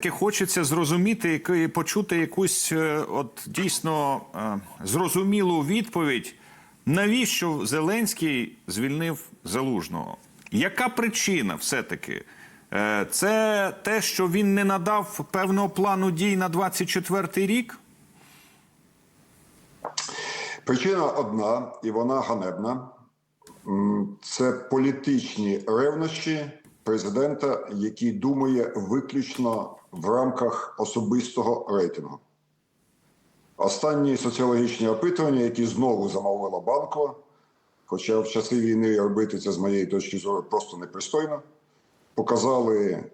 Таки Хочеться зрозуміти яки- почути якусь е, от дійсно е, зрозумілу відповідь, навіщо Зеленський звільнив Залужного? Яка причина все-таки? Е, Це те, що він не надав певного плану дій на 24-й рік? Причина одна, і вона ганебна. Це політичні ревнощі президента, який думає виключно в рамках особистого рейтингу. Останні соціологічні опитування, які знову замовила Банкова, хоча в часи війни робити це з моєї точки зору просто непристойно, показали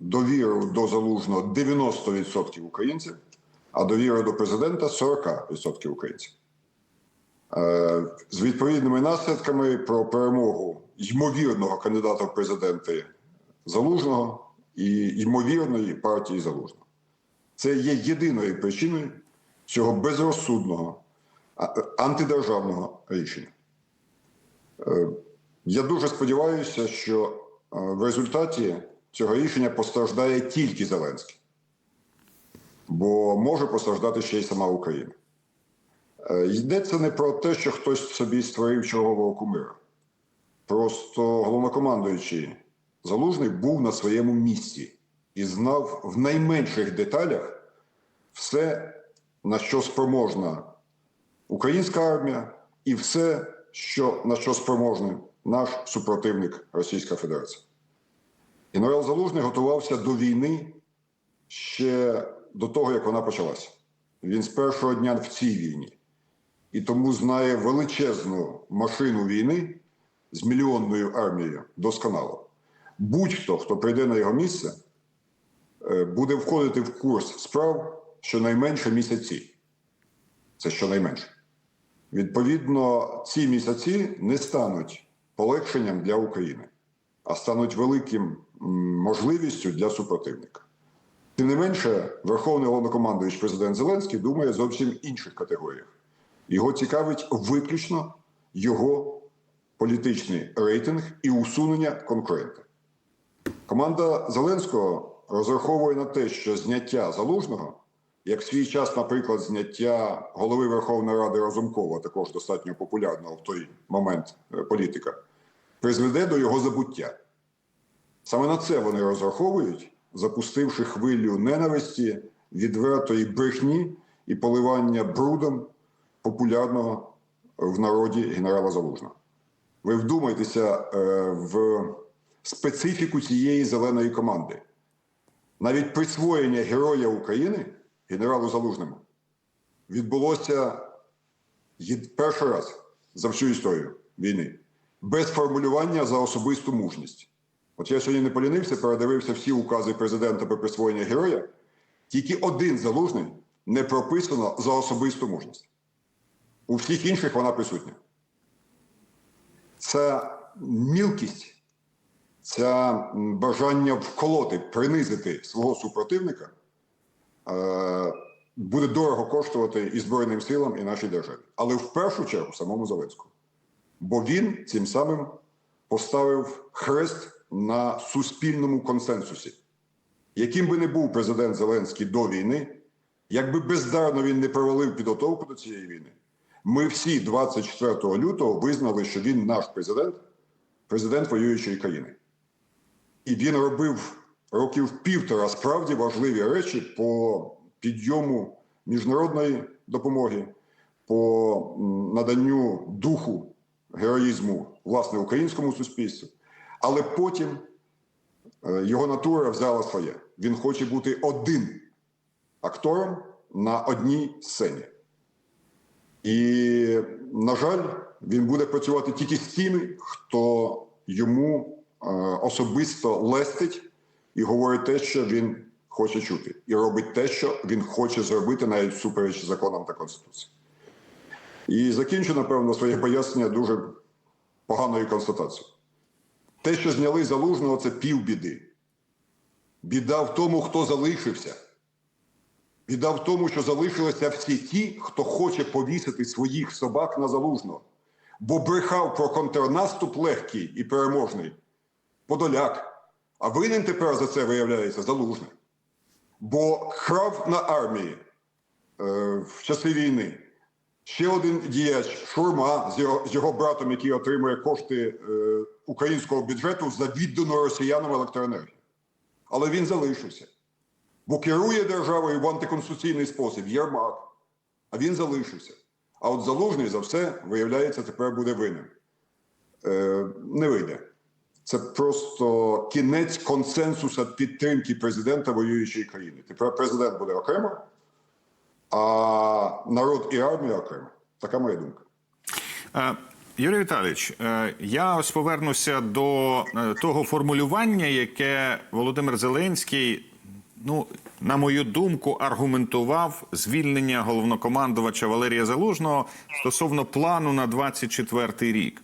довіру до залужного 90% українців, а довіру до президента 40% українців. Е, з відповідними наслідками про перемогу ймовірного кандидата в президенти Залужного і ймовірної партії Залужного. Це є єдиною причиною цього безрозсудного антидержавного рішення. Е, Я дуже сподіваюся, що е, в результаті цього рішення постраждає тільки Зеленський, бо може постраждати ще й сама Україна. Е, Йдеться не про те, що хтось собі створив чергового кумира. Просто головнокомандуючий Залужний був на своєму місці і знав в найменших деталях все, на що спроможна українська армія, і все, що, на що спроможний наш супротивник Російська Федерація. Генерал Залужний готувався до війни ще до того, як вона почалася. Він з першого дня в цій війні і тому знає величезну машину війни з мільйонною армією досконало. Будь-хто, хто прийде на його місце, е, буде входити в курс справ щонайменше місяці. Це щонайменше. Відповідно, ці місяці не стануть полегшенням для України, а стануть великим можливістю для супротивника. Тим не менше, Верховний головнокомандуючий президент Зеленський думає зовсім інших категоріях. Його цікавить виключно його політичний рейтинг і усунення конкурента. Команда Зеленського розраховує на те, що зняття залужного, як в свій час, наприклад, зняття голови Верховної Ради Разумкова, також достатньо популярного в той момент е, політика, призведе до його забуття. Саме на це вони розраховують, запустивши хвилю ненависті, відвертої брехні і поливання брудом популярного в народі генерала Залужного. Ви вдумайтеся е, в специфіку цієї зеленої команди. Навіть присвоєння Героя України генералу Залужному відбулося перший раз за всю історію війни без формулювання за особисту мужність. От я сьогодні не полінився, передивився всі укази президента про присвоєння героя. Тільки один залужний не прописано за особисту мужність. У всіх інших вона присутня. Це мілкість, це бажання вколоти, принизити свого супротивника е, буде дорого коштувати і Збройним силам, і нашій державі. Але в першу чергу самому Зеленському. Бо він цим самим поставив хрест на суспільному консенсусі. Яким би не був президент Зеленський до війни, якби бездарно він не провалив підготовку до цієї війни, ми всі 24 лютого визнали, що він наш президент, президент воюючої країни. І він робив років півтора справді важливі речі по підйому міжнародної допомоги, по наданню духу героїзму власне українському суспільству. Але потім е, його натура взяла своє. Він хоче бути один актором на одній сцені. І, на жаль, він буде працювати тільки з тими, хто йому е, особисто лестить і говорить те, що він хоче чути, і робить те, що він хоче зробити навіть всупереч законам та конституції. І закінчу, напевно, своє пояснення дуже поганою констатацією. Те, що зняли залужного, це півбіди. Біда в тому, хто залишився. Біда в тому, що залишилися всі ті, хто хоче повісити своїх собак на залужного, бо брехав про контрнаступ легкий і переможний. Подоляк. А винен тепер за це виявляється залужний. бо крав на армії е, в часи війни. Ще один діяч Шурма з його, з його братом, який отримує кошти е, українського бюджету за віддану росіянам електроенергію. Але він залишився. Бо керує державою в антиконституційний спосіб Єрмак, а він залишився. А от залужний за все, виявляється, тепер буде винен. Е, не вийде. Це просто кінець консенсуса підтримки президента воюючої країни. Тепер президент буде окремо, а народ і армія окремо. Така моя думка. Е, Юрій Віталійович, е, я ось повернуся до е, того формулювання, яке Володимир Зеленський, ну, на мою думку, аргументував звільнення головнокомандувача Валерія Залужного стосовно плану на 24 рік.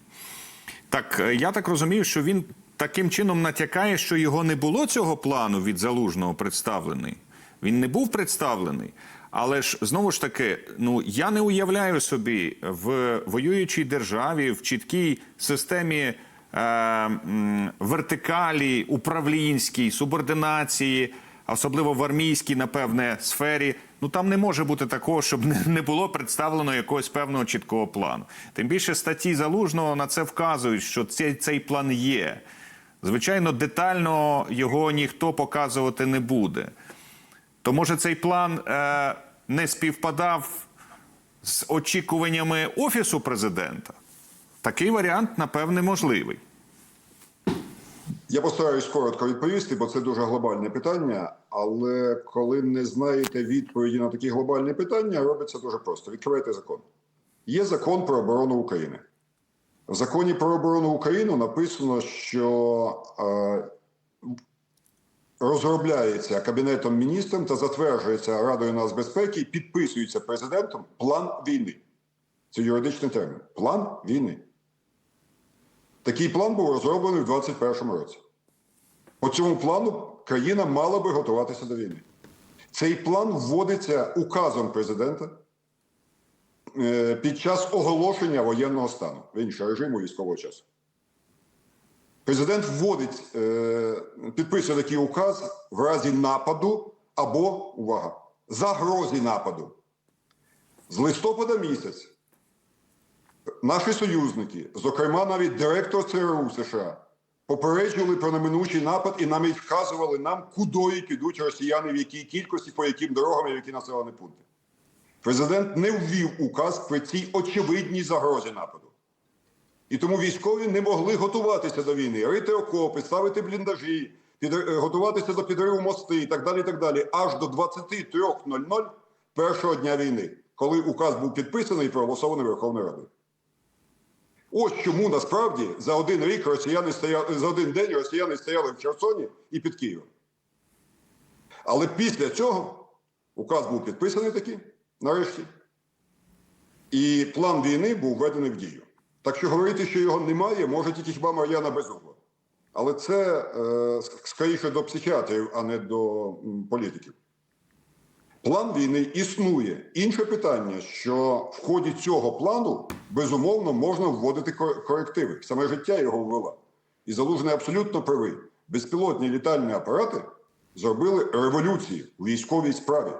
Так, е, я так розумію, що він таким чином натякає, що його не було цього плану від залужного представлений. Він не був представлений. Але ж знову ж таки, ну я не уявляю собі в воюючій державі, в чіткій системі е, вертикалі, управлінській, субординації, особливо в армійській, напевне, сфері. Ну там не може бути такого, щоб не було представлено якогось певного чіткого плану. Тим більше статті залужного на це вказують, що цей, цей план є. Звичайно, детально його ніхто показувати не буде. То може цей план е, не співпадав з очікуваннями офісу президента? Такий варіант, напевне, можливий. Я постараюсь коротко відповісти, бо це дуже глобальне питання. Але коли не знаєте відповіді на такі глобальні питання, робиться дуже просто. Відкривайте закон. Є закон про оборону України. В законі про оборону України написано, що е, розробляється Кабінетом міністром та затверджується Радою нацбезпеки і підписується президентом план війни. Це юридичний термін. План війни. Такий план був розроблений у 2021 році. По цьому плану країна мала би готуватися до війни. Цей план вводиться указом президента е, під час оголошення воєнного стану інше режиму військового часу. Президент вводить, е, підписує такий указ в разі нападу або, увага, загрозі нападу. З листопада місяця Наші союзники, зокрема навіть директор ЦРУ США, попереджували про неминучий напад і навіть вказували нам, кудою підуть росіяни, в якій кількості, по яким дорогам і в які населені пункти. Президент не ввів указ при цій очевидній загрозі нападу. І тому військові не могли готуватися до війни, рити окопи, ставити бліндажі, е, готуватися до підриву мости і так далі, і так далі, аж до 23.00 першого дня війни, коли указ був підписаний і проголосований Верховною Радою. Ось чому насправді за один рік росіяни стояли за один день росіяни стояли в Херсоні і під Києвом. Але після цього указ був підписаний такий, нарешті, і план війни був введений в дію. Так що говорити, що його немає, може тільки хіба Мар'яна Безугла. Але це е, скоріше до психіатрів, а не до м, політиків. План війни існує. Інше питання, що в ході цього плану безумовно можна вводити корективи. Саме життя його ввела. І залужний абсолютно правий. Безпілотні літальні апарати зробили революцію у військовій справі.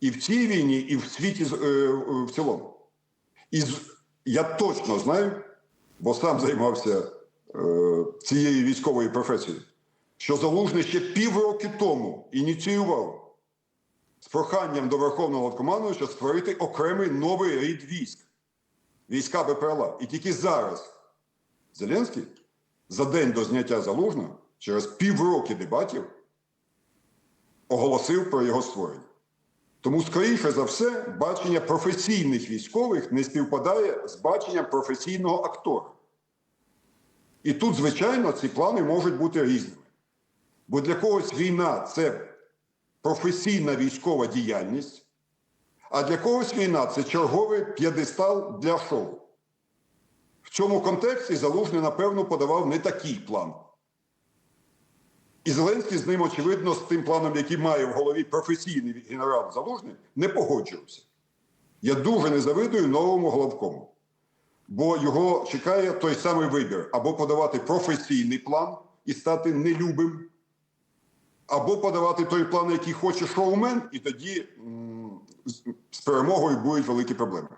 І в цій війні, і в світі е, в цілому. І я точно знаю, бо сам займався е, цією військовою професією, що залужний ще півроки тому ініціював з проханням до Верховного Головнокомандувача створити окремий новий рід військ війська БПЛА. І тільки зараз Зеленський за день до зняття залужного, через півроки дебатів, оголосив про його створення. Тому, скоріше за все, бачення професійних військових не співпадає з баченням професійного актора. І тут, звичайно, ці плани можуть бути різними. Бо для когось війна це професійна військова діяльність, а для когось війна це черговий п'єдестал для шоу. В цьому контексті Залужний, напевно, подавав не такий план. І Зеленський з ним, очевидно, з тим планом, який має в голові професійний генерал Залужний, не погоджувався. Я дуже не завидую новому головкому, бо його чекає той самий вибір або подавати професійний план і стати нелюбим, або подавати той план, який хоче шоумен, і тоді з- перемогою будуть великі проблеми.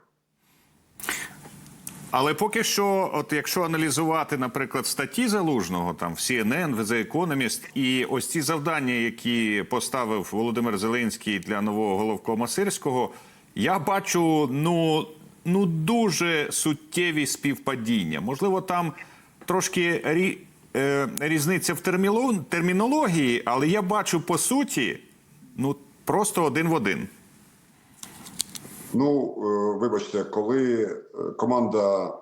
Але поки що, от якщо аналізувати, наприклад, статті залужного там в CNN, в The Economist, і ось ці завдання, які поставив Володимир Зеленський для нового головкома Сирського, я бачу ну, ну дуже суттєві співпадіння. Можливо, там трошки рі, е, різниця в термінології, але я бачу по суті, ну просто один в один. Ну, е, вибачте, коли е, команда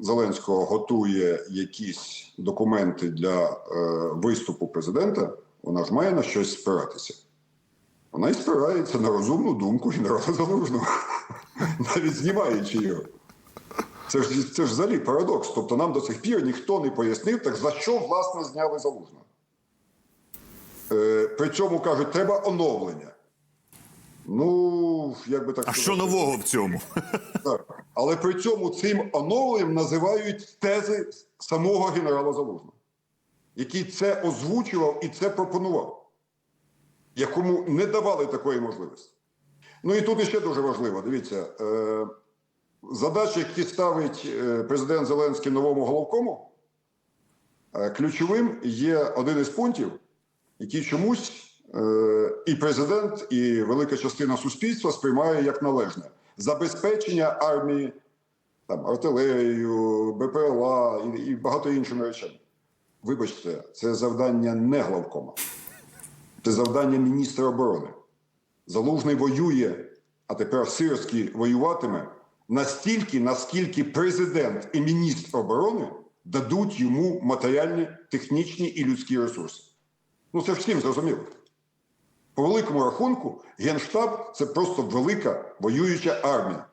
Зеленського готує якісь документи для е, виступу президента, вона ж має на щось спиратися. Вона і спирається на розумну думку генерала Залужного, навіть знімаючи його. Це ж, це ж взагалі парадокс. Тобто нам до сих пір ніхто не пояснив, так за що власне зняли Залужного. Е, при цьому кажуть, треба оновлення. Ну, як би так А що нового в цьому? так. Але при цьому цим оновленням називають тези самого генерала Залужного, який це озвучував і це пропонував, якому не давали такої можливості. Ну і тут ще дуже важливо: дивіться, е, задачі, які ставить е, президент Зеленський новому головкому, е, ключовим є один із пунктів, який чомусь е, і президент, і велика частина суспільства сприймає як належне забезпечення армії там, артилерією, БПЛА і, і багато іншими речами. Вибачте, це завдання не главкома, це завдання міністра оборони. Залужний воює, а тепер Сирський воюватиме настільки, наскільки президент і міністр оборони дадуть йому матеріальні, технічні і людські ресурси. Ну це ж всім зрозуміло. По великому рахунку, Генштаб це просто велика воююча армія.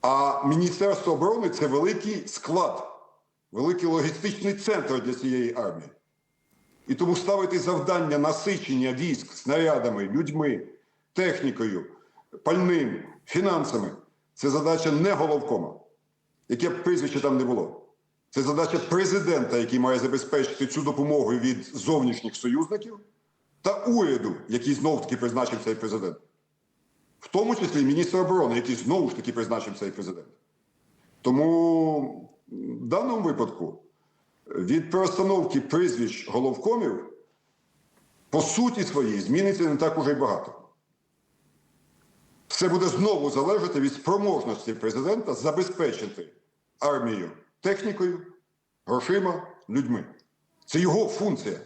А Міністерство оборони це великий склад, великий логістичний центр для цієї армії. І тому ставити завдання насичення військ снарядами, людьми, технікою, пальним, фінансами це задача не головкома, яке б прізвище там не було. Це задача президента, який має забезпечити цю допомогу від зовнішніх союзників, та уряду, який знов таки призначив цей президент. В тому числі міністр оборони, який знову ж таки призначив цей президент. Тому в даному випадку від перестановки прізвищ головкомів по суті своїй зміниться не так уже й багато. Все буде знову залежати від спроможності президента забезпечити армію технікою, грошима, людьми. Це його функція.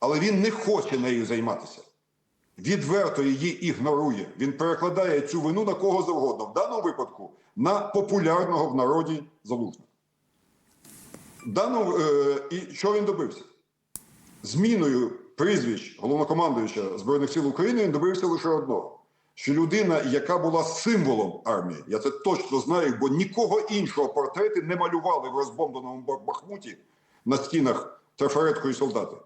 Але він не хоче нею займатися. Відверто її ігнорує. Він перекладає цю вину на кого завгодно. В даному випадку на популярного в народі залужного. Даному, е, і що він добився? Зміною прізвищ головнокомандуюча Збройних сил України він добився лише одного: що людина, яка була символом армії, я це точно знаю, бо нікого іншого портрети не малювали в розбомбленому Бахмуті на стінах трафареткою солдати.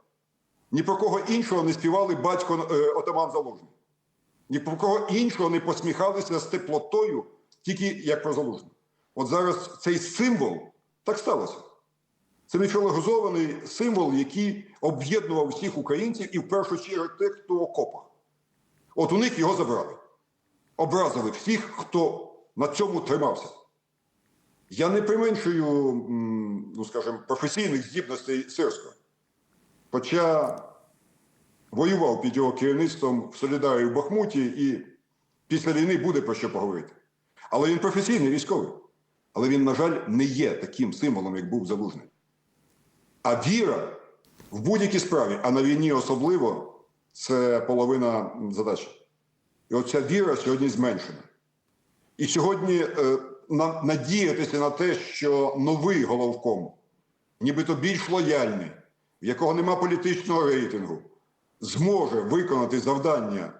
Ні про кого іншого не співали батько е, отаман Залужний. Ні про кого іншого не посміхалися з теплотою, тільки як про Залужний. От зараз цей символ так сталося. Це міфологізований символ, який об'єднував всіх українців і в першу чергу тих, хто в окопах. От у них його забрали. Образили всіх, хто на цьому тримався. Я не применшую, ну скажімо, професійних здібностей Сирського. Хоча воював під його керівництвом в Солідарі в Бахмуті і після війни буде про що поговорити. Але він професійний військовий. Але він, на жаль, не є таким символом, як був залужний. А віра в будь-якій справі, а на війні особливо, це половина задачі. І оця віра сьогодні зменшена. І сьогодні е, нам надіятися на те, що новий головком, нібито більш лояльний, в якого нема політичного рейтингу, зможе виконати завдання,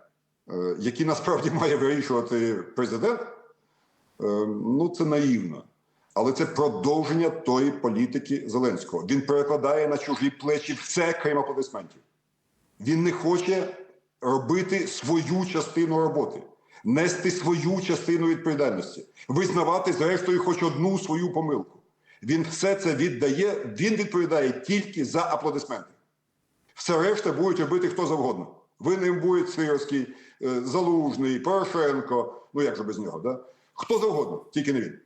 е, які насправді має вирішувати президент, е, ну це наївно. Але це продовження тої політики Зеленського. Він перекладає на чужі плечі все, крім аплодисментів. Він не хоче робити свою частину роботи, нести свою частину відповідальності, визнавати, зрештою, хоч одну свою помилку. Він все це віддає, він відповідає тільки за аплодисменти. Все решта будуть робити хто завгодно. Винним буде Сирський, е, Залужний, Порошенко. Ну як же без нього, да? Хто завгодно, тільки не він.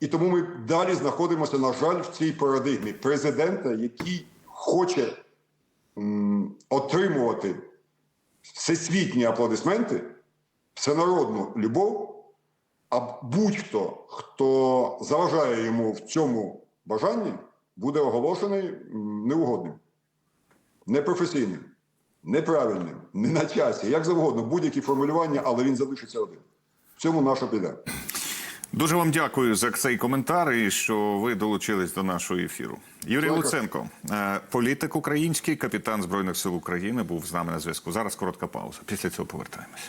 І тому ми далі знаходимося, на жаль, в цій парадигмі президента, який хоче отримувати всесвітні аплодисменти, всенародну любов, а будь-хто, хто заважає йому в цьому бажанні, буде оголошений неугодним, непрофесійним, неправильним, не на часі, як завгодно, будь-які формулювання, але він залишиться один. В цьому наша біда. Дуже вам дякую за цей коментар і що ви долучились до нашого ефіру. Юрій Дякую. Луценко, е, політик український, капітан збройних сил України, був з нами на зв'язку. Зараз коротка пауза. Після цього повертаємось.